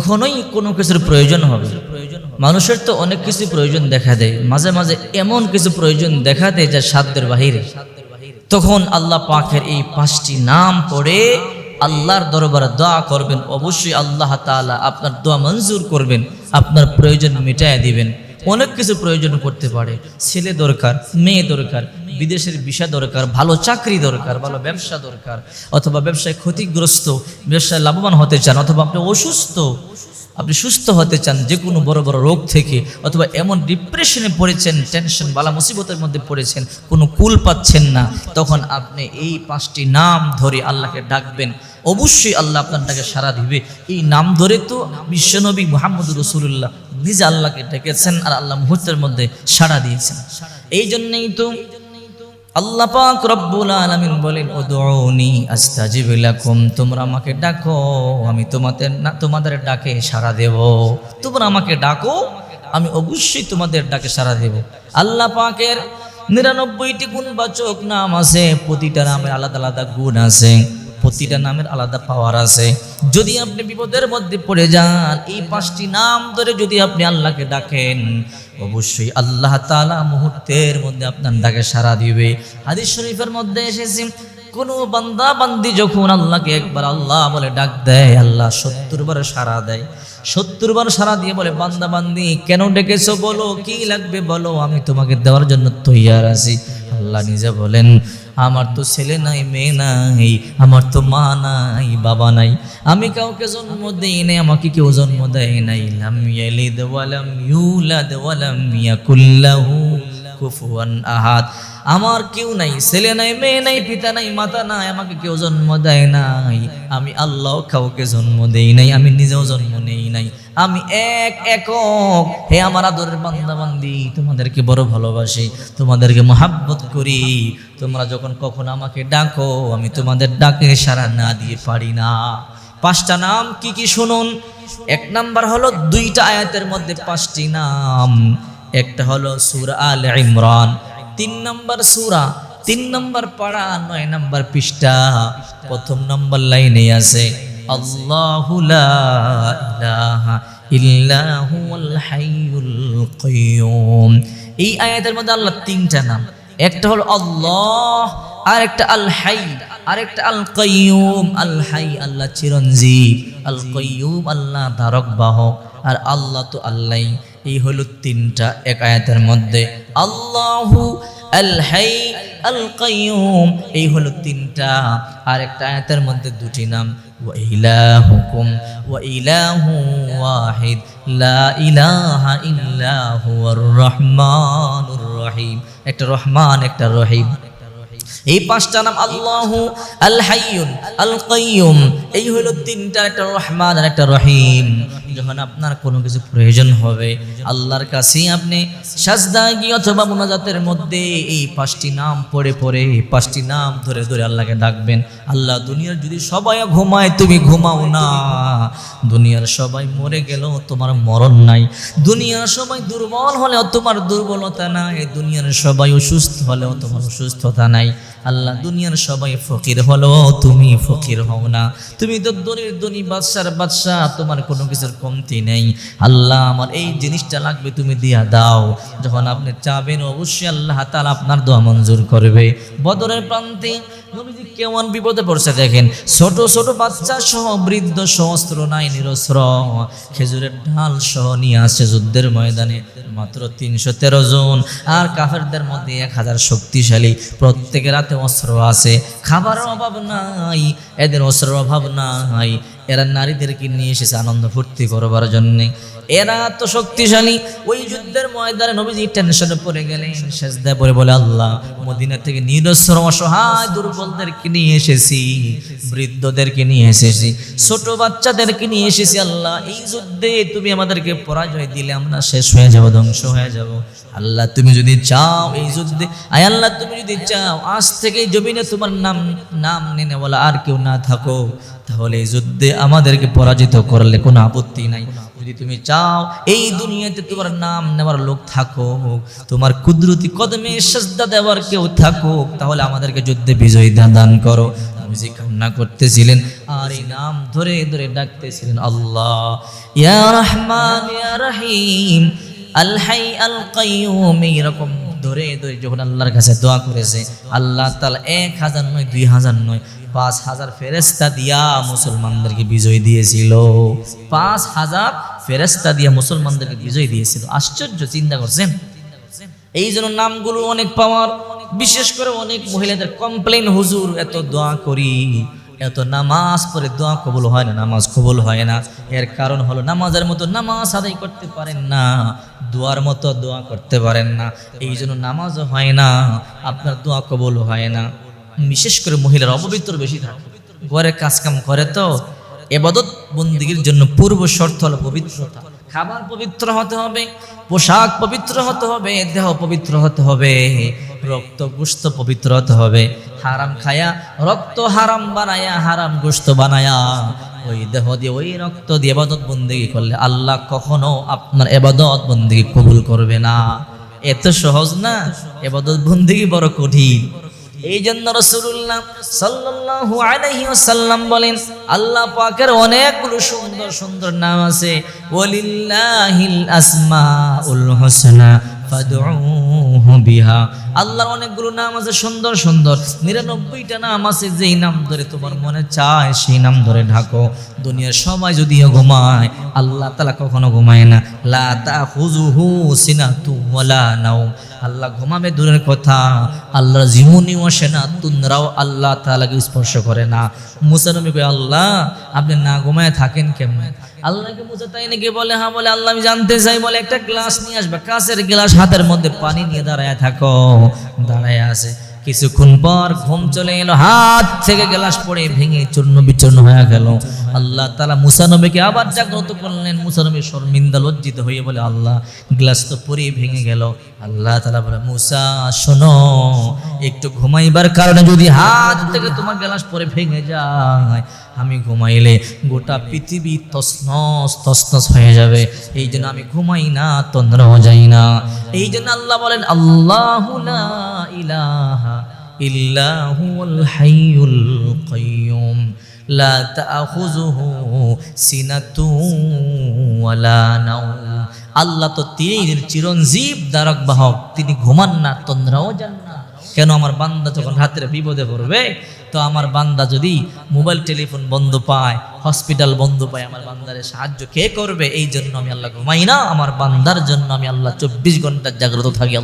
কখনোই কোনো কিছুর প্রয়োজন হবে। মানুষের তো অনেক কিছু প্রয়োজন দেখা দেয়। মাঝে মাঝে এমন কিছু প্রয়োজন দেখা দেয় যা সাধ্যের বাহিরে। তখন আল্লাহ পাখের এই পাঁচটি নাম পড়ে আল্লাহর দরবারে দোয়া করবেন। অবশ্যই আল্লাহ তাআলা আপনার দোয়া মঞ্জুর করবেন, আপনার প্রয়োজন মিটায় দিবেন। অনেক কিছু প্রয়োজন করতে পারে। ছেলে দরকার, মেয়ে দরকার, বিদেশের ভিসা দরকার, ভালো চাকরি দরকার, ভালো ব্যবসা দরকার। অথবা ব্যবসায় ক্ষতিগ্রস্ত, ব্যবসায় লাভবান হতে চান, অথবা আপনি অসুস্থ আপনি সুস্থ হতে চান যে কোনো বড় বড় রোগ থেকে, অথবা এমন ডিপ্রেশনে পড়েছেন টেনশন বালা মুসিবতের মধ্যে পড়েছেন, কোনো কুল পাচ্ছেন না, তখন আপনি এই পাঁচটি নাম ধরে আল্লাহকে ডাকবেন। অবশ্যই আল্লাহ আপনার ডাকে সারা দিবে। এই নাম ধরে তো বিশ্বনবী মোহাম্মদ রসুল্লাহ নিজে আল্লাহকে ডেকেছেন আর আল্লাহ মুহূর্তের মধ্যে সাড়া দিয়েছেন। এই জন্যই তো আল্লাহ পাক রব্বুল আলামিন বলেন, উদউনি আস্তাজিব লাকুম, তোমরা আমাকে ডাকো, আমি তোমাদের না, তোমাদের ডাকে সাড়া দেব। তোমরা আমাকে ডাকো, আমি অবশ্যই তোমাদের ডাকে সাড়া দেব। আল্লাহ পাকের নিরানব্বইটি গুণবাচক নাম আছে, প্রতিটা নামের আলাদা আলাদা গুণ আছে। প্রতিটা নামের আলাদা পাওয়ার আছে। যদি আপনি বিপদের মধ্যে পড়ে যান, এই পাঁচটি নাম ধরে যদি আপনি আল্লাহকে ডাকেন, অবশ্যই আল্লাহ তাআলা মুহূর্তের মধ্যে আপনার ডাকে সাড়া দিবে। হাদিস শরীফের মধ্যে এসেছে, কোন বান্দা বান্দি যখন আল্লাহকে একবার আল্লাহ বলে ডাক দেয়, আল্লাহ সত্তর বার সাড়া দেয়। সত্তর বার সাড়া দিয়ে বলে, বান্দা বান্দি, কেন ডেকেছো? বলো, কি লাগবে? বলো, আমি তোমাকে দেওয়ার জন্য তৈয়ার আছি। আল্লাহ নিজে বলেন, আমার তো ছেলে নাই, মেয়ে নাই, আমার তো মা নাই, বাবা নাই। আমি কাউকে জন্ম দেই নাই, আমাকে কেউ জন্ম দেয় নাই। লাম ইয়ালিদ ওয়ালাম ইউলাদ ওয়ালাম ইয়াকুল্লাহু কুফুয়ান আহাদ। আমার কেউ নাই, ছেলে নাই, মেয়ে নাই, পিতা নাই, মাতা নাই, আমাকে কেউ জন্ম দেয় নাই। আমি আল্লাহ কাউকে জন্ম দেই নাই, আমি নিজেও জন্ম নেই নাই। আমি এক একক, হে আমার আদরের বান্দা বান্দি, তোমাদেরকে বড় ভালোবাসি, তোমাদেরকে মহাব্বত করি। তোমরা যখন কখন আমাকে ডাকো, আমি তোমাদের ডাকে সারা না দিয়ে পারি না। পাঁচটা নাম কি কি শুনুন? এক নাম্বার হলো দুইটা আয়াতের মধ্যে পাঁচটি নাম। একটা হলো সুরা আল ইমরান তিন নম্বর সুরা, তিন নম্বর পাড়া, নয় নম্বর পৃষ্ঠা। প্রথম নম্বর লাইনে আছে এই আয়াতের মধ্যে আল্লাহ তিনটা নাম, একটা হলো আল্লাহ আর একটা আল হাই আর একটা আল কাইয়ুম আল হাই আল্লাহ চিরঞ্জীব আল কাইয়ুম আল্লাহ ধারক বাহক, আর আল্লাহ তো আল্লাহ এই হলো তিনটা এক আয়াতের মধ্যে, আল্লাহু আল হাই আল কাইয়ুম এই হলো তিনটা আর একটা আয়াতের মধ্যে দুটি নাম, ওয়া ইলাহুকুম। ওয়া ইলাহু ওয়াহিদ। লা ইলাহা ইল্লা হুয়ার রহমানুর রহিম। একটা রহমান, একটা রহিম। এই পাঁচটা নাম, আল্লাহু আল হাইয়ুন আল কাইয়ুম এই হলো তিনটা, একটা রহমান আর একটা রহিম। যখন আপনার কোনো কিছু প্রয়োজন হবে, আল্লাহর কাছেই আপনি সাজদা গিয়ে অথবা মোনাজাতের মধ্যে এই পাঁচটি নাম পড়ে পড়ে, এই পাঁচটি নাম ধরে ধরে আল্লাহকে ডাকবেন। আল্লাহ দুনিয়ার যদি সবাই ঘুমায়, তুমি ঘুমাও না। দুনিয়ার সবাই মরে গেল তোমার মরণ নাই। দুনিয়ার সবাই দুর্বল হলেও তোমার দুর্বলতা নাই। দুনিয়ার সবাই অসুস্থ হলেও তোমার অসুস্থতা নাই। আল্লাহ দুনিয়ার সবাই ফকির হলেও তুমি ফকির হও না। তুমি তো দরির দনি বাদশার বাদশাহ, তোমার কোনো কিছুর কমতি নেই। আল্লাহ, আমার এই জিনিসটা লাগবে তুমি দিয়া দাও। যখন আপনি চাবেন, অবশ্যই আল্লাহ তাআলা আপনার দোয়া মঞ্জুর করবে। বদরের প্রান্তে কেমন বিপদে পড়ছে দেখেন। ছোট ছোট বাচ্চা সহ, বৃদ্ধ সহস্র নাই, নিরস্ত্র। খেজুরের ঢাল সহ নিয়ে আসছে যুদ্ধের ময়দানে মাত্র তিনশো তেরো জন। আর কাফেরদের মধ্যে এক হাজার শক্তিশালী। প্রত্যেকের রাতে অস্ত্র আছে। খাবারের অভাব নাই। এদের অস্ত্রের অভাব নাই এরা নারীদেরকে নিয়ে এসেছে আনন্দ ফুর্তি করবার জন্যে। এরা তো শক্তিশালী। ওই যুদ্ধের ময়দানে নবীজি টেনশনে পড়ে গেলেন। সেজদায় পড়ে বলে, আল্লাহ, মদিনা থেকে নিরস্ত্র অসহায় দুর্বলদেরকে নিয়ে এসেছি, বৃদ্ধদেরকে নিয়ে এসেছি, ছোট বাচ্চাদেরকে নিয়ে এসেছি। আল্লাহ, এই যুদ্ধে তুমি আমাদেরকে পরাজয় দিলে, আমরা শেষ হয়ে যাব, ধ্বংস হয়ে যাব। আল্লাহ, তুমি যদি চাও এই যুদ্ধে, আয় আল্লাহ, তুমি যদি চাও, আজ থেকে জমিনে তোমার নাম নাম নেনে বলা আর কেউ না থাকো তাহলে এই যুদ্ধে আমাদেরকে পরাজিত করলে কোনো আপত্তি নাই। যদি তুমি চাও, এই দুনিয়াতে তোমার নাম নেওয়ার লোক থাকো তোমার কুদরতি কদমে সাজদা দেওয়ার কেউ থাকুক, তাহলে আমাদেরকে যুদ্ধে বিজয়ী দান করো। নবীজি কান্না করতেছিলেন, আর এই নাম ধরে ধরে ডাকতেছিলেন আল্লাহ। ইয়া রহমান, ইয়া রহিম, আল হাই আল কাইয়ুম, এইরকম ধরে ধরে যখন আল্লাহর কাছে দোয়া করেছে, আল্লাহ তাআলা এক হাজার নয়, দুই হাজার নয়, পাঁচ হাজার ফেরেস্তা দিয়া মুসলমানদেরকে বিজয় দিয়েছিল। পাঁচ হাজার ফেরেস্তা দিয়ে মুসলমানদেরকে বিজয় দিয়েছিল। আশ্চর্য, চিন্তা করছেন? এই জন্য নামগুলো অনেক পাওয়ার, বিশেষ করে অনেক মহিলাদের কমপ্লেন হুজুর, এত দোয়া করি, এত নামাজ পড়ে দোয়া কবুল হয় না, নামাজ কবুল হয় না। এর কারণ হলো নামাজের মতো নামাজ আদায় করতে পারেন না, দোয়ার মতো দোয়া করতে পারেন না। এই জন্য নামাজও হয় না, আপনার দোয়া কবুল হয় না। বিশেষ করে মহিলার অপবিত্র বেশি থাকে। ঘরে কাজকাম করে তো এবাদত বন্দিগির জন্য পূর্ব শর্ত হলো পবিত্রতা। খাবার পবিত্র হতে হবে, পোশাক পবিত্র হতে হবে, দেহ পবিত্র হতে হবে, রক্ত গোস্ত পবিত্র হতে হবে। হারাম খায়া, রক্ত হারাম বানায়া, হারাম গোস্ত বানায়া, ওই দেহ দিয়ে, ওই রক্ত দিয়ে এবাদত বন্দিগি করলে আল্লাহ কখনো আপনার এবাদত বন্দিগি কবুল করবে না। এত সহজ না? এবাদত বন্দিগি বড় কঠিন। এই জন্য রসুল্লাহ সাল্লাল্লাহু আলাইহি ওয়াসাল্লাম বলেন, আল্লাহ পাকের অনেকগুলো সুন্দর সুন্দর নাম আছে। ওয়ালিল্লাহিল আসমাউল হুসনা, ফাদউহু বিহা। আল্লাহর অনেকগুলো নাম আছে, সুন্দর সুন্দর। নিরানব্বইটা নাম আছে, যেই নাম ধরে তোমার মনে চায়, সেই নাম ধরে ঢাকো। দুনিয়ার সবাই যদিও ঘুমায়, আল্লাহ তালা কখনো ঘুমায় না। লা তাখুযুহু সিনাতু ওয়ালা নাওম। আল্লাহ ঘুমাবে দূরের কথা, আল্লাহর জীবনীও আসে না তোমরাও আল্লাহ তালাকে স্পর্শ করে না। মুসা নবী আল্লাহ, আপনি না ঘুমায় থাকেন কেমন? আল্লাহকে বুঝে তাই নাকি বলে হ্যাঁ বলে, আল্লাহ, আমি জানতে চাই। বলে একটা গ্লাস নিয়ে আসবে। কাঁচের গ্লাস হাতের মধ্যে পানি নিয়ে দাঁড়ায় থাকো। দাঁড়ায় আছে। কিছুক্ষণ পর ঘুম চলে এলো, হাত থেকে গ্লাস পড়ে ভেঙে চূর্ণ বিচূর্ণ হয়ে গেল। আল্লাহ তালা মুসানবীকে আবার জাগ্রত করলেন। মুসানবী শর্মিন্দা লজ্জিত হয়ে বলে, আল্লাহ, গ্লাস তো পরে ভেঙে গেল। আল্লাহ তালা বলে, মুসা, শোনো, একটু ঘুমাইবার কারণে যদি হাত থেকে তোমার গ্লাস পরে ভেঙে যায়, আমি ঘুমাইলে গোটা পৃথিবী তসনস তসনস হয়ে যাবে। এই জন্য আমি ঘুমাই না তন্দ্রাও যাই না। এই জন্য আল্লাহ বলেন, আল্লাহ ইলাহা ইল্লাহুল হাইয়ুল কাইয়ুম। আল্লাহ তো তিনি চিরঞ্জীব দ্বারক বাহক, তিনি ঘুমান না, তন্দ্রাও যান না। কেন আমার বান্দা যখন রাতের বিপদে পড়বে, তো আমার বান্দা যদি মোবাইল টেলিফোন বন্ধ পায়, হসপিটাল বন্ধ পায়, আমার বান্দারে সাহায্য কে করবে? এই জন্য আমি আল্লাহ ঘুমাই না, আমার বান্দার জন্য আমি আল্লাহ চব্বিশ ঘণ্টা জাগ্রত থাকি